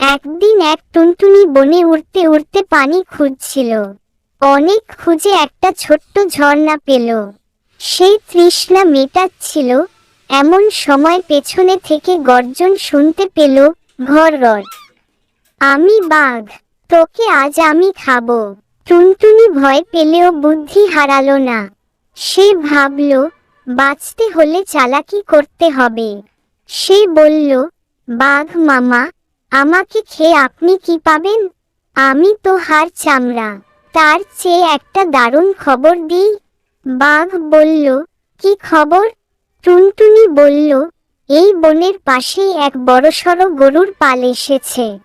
একদিন এক টুনটুনি বনে উড়তে উড়তে পানি খুঁজছিল। অনেক খুঁজে একটা ছোট্ট ঝর্ণা পেল। সেই তৃষ্ণা মেটাচ্ছিল, এমন সময় পেছনে থেকে গর্জন শুনতে পেল ঘর ঘর আমি বাঘ, তোকে আজ আমি খাব। টুনটুনি ভয় পেলেও বুদ্ধি হারালো না। সে ভাবল, বাঁচতে হলে চালাকি করতে হবে। সে বলল বাঘ মামা, আমাকে খেয়ে আপনি কি পাবেন? আমি তো হার চামড়া। তার চেয়ে একটা দারুণ খবর দিই। বাঘ বলল, কি খবর? টুনটুনি বলল, এই বনের পাশেই এক বড়সড় গরুর পাল এসেছে।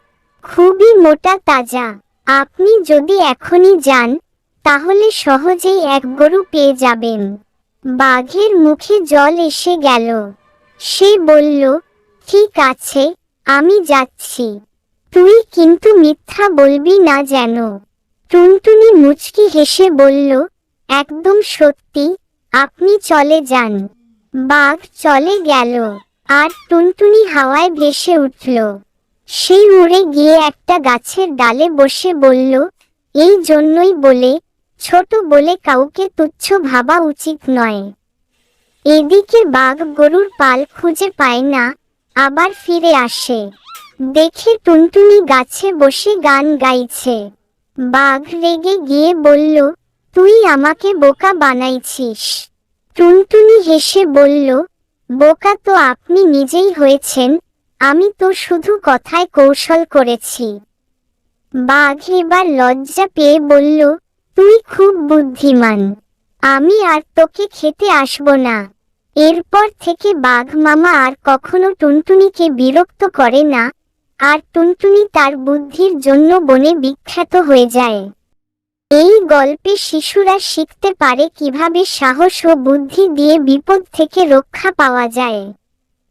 খুবই মোটা তাজা। আপনি যদি এখনই যান, তাহলে সহজেই এক গরু পেয়ে যাবেন। বাঘের মুখে জল এসে গেল। সে বলল ঠিক আছে, আমি যাচ্ছি। তুই কিন্তু মিথ্যা বলবি না যেন। টুনটুনি মুচকি হেসে বলল, একদম সত্যি, আপনি চলে যান। বাঘ চলে গেল, আর টুনটুনি হাওয়ায় ভেসে উঠল। সেই উড়ে গিয়ে একটা গাছের ডালে বসে বলল, এই জন্যই বলে, ছোট বলে কাউকে তুচ্ছ ভাবা উচিত নয়। এদিকে বাঘ গরুর পাল খুঁজে পায় না আবার ফিরে আসে। দেখে টুনটুনি গাছে বসে গান গাইছে। বাঘ রেগে গিয়ে বলল, তুই আমাকে বোকা বানাইছিস। টুনটুনি হেসে বলল, বোকা তো আপনি নিজেই হয়েছেন, আমি তো শুধু কথায় কৌশল করেছি। বাঘ এবার লজ্জা পেয়ে বলল, তুই খুব বুদ্ধিমান, আমি আর তোকে খেতে আসব না। এরপর থেকে বাঘ মামা আর কখনো টুনটুনিকে বিরক্ত করে না, আর টুনটুনি তার বুদ্ধির জন্য বনে বিখ্যাত হয়ে যায়। এই গল্পে শিশুরা শিখতে পারে কীভাবে সাহস ও বুদ্ধি দিয়ে বিপদ থেকে রক্ষা পাওয়া যায়।